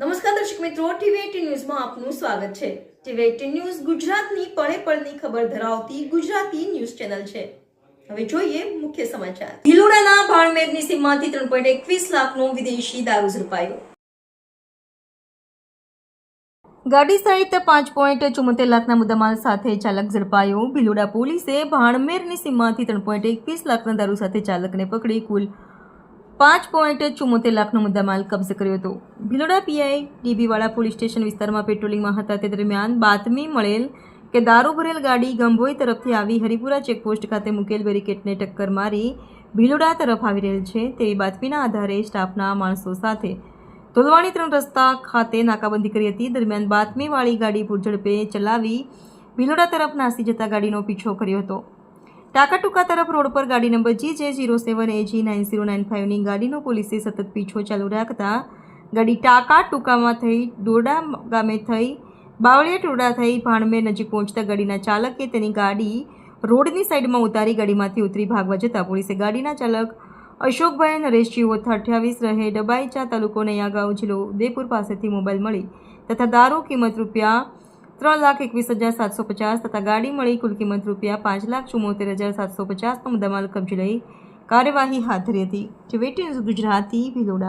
નમસ્કાર દર્શક મિત્રો ટીવી ન્યૂઝમાં આપનું સ્વાગત છે. ટીવી ન્યૂઝ ગુજરાતની પળે પળની ખબર ધરાવતી ગુજરાતી ન્યૂઝ ચેનલ છે. હવે જોઈએ મુખ્ય સમાચાર. ભીલોડાના ભાણમેરની સીમમાંથી ત્રણ પોઈન્ટ એકવીસ લાખનો વિદેશી દારૂ ઝડપાયો. ગાડી સહિત પાંચ પોઈન્ટ ચુમ્મોતેર લાખના મુદ્દામાલ સાથે ચાલક ઝડપાયો. ભીલોડા પોલીસે ભાણમેરની સીમમાંથી ત્રણ પોઈન્ટ એકવીસ લાખના દારૂ સાથે ચાલકને પકડી કુલ પાંચ પોઈન્ટ ચુમ્મોતેર લાખનો મુદ્દામાલ કબજે કર્યો હતો. ભિલોડા પીઆઈ ડીબીવાળા પોલીસ સ્ટેશન વિસ્તારમાં પેટ્રોલિંગમાં હતા તે દરમિયાન બાતમી મળેલ કે દારૂ ભરેલ ગાડી ગંભોઈ તરફથી આવી હરિપુરા ચેકપોસ્ટ ખાતે મુકેલ બેરિકેટને ટક્કર મારી ભિલોડા તરફ આવી રહેલ છે તેવી બાતમીના આધારે સ્ટાફના માણસો સાથે તોલવાણી ત્રણ રસ્તા ખાતે નાકાબંધી કરી હતી. દરમિયાન બાતમીવાળી ગાડી પૂરઝડપે ચલાવી ભિલોડા તરફ નાસી જતા ગાડીનો પીછો કર્યો હતો. ટાકાટુકા તરફ રોડ પર ગાડી number G J zero seven AG nine zero nine ફાઇવની ગાડીનો પોલીસે સતત પીછો ચાલુ રાખતા ગાડી ટાકાટુકામાં થઈ, ડોડા ગામે થઈ, બાવળિયા ટોડા થઈ ભાણમેર નજીક પહોંચતા ગાડીના ચાલકે તેની ગાડી રોડની સાઈડમાં ઉતારી ગાડીમાંથી ઉતરી ભાગવા જતાં પોલીસે ગાડીના ચાલક અશોકભાઈ નરેશજી ઓથ અઠ્યાવીસ રહે ડબાઈચા તાલુકો નયાગાંવ જિલ્લો ઉદયપુર પાસેથી મોબાઈલ મળી તથા દારૂ કિંમત રૂપિયા ત્રણ લાખ એકવીસ હજાર સાતસો પચાસ તથા ગાડી મળી કુલ કિંમત રૂપિયા પાંચ લાખ ચુમ્મોતેર હજાર સાતસો પચાસનો મુદ્દામાલ કબજે લઈ કાર્યવાહી હાથ ધરી હતી. જે વેટી ગુજરાતી ભિલોડા.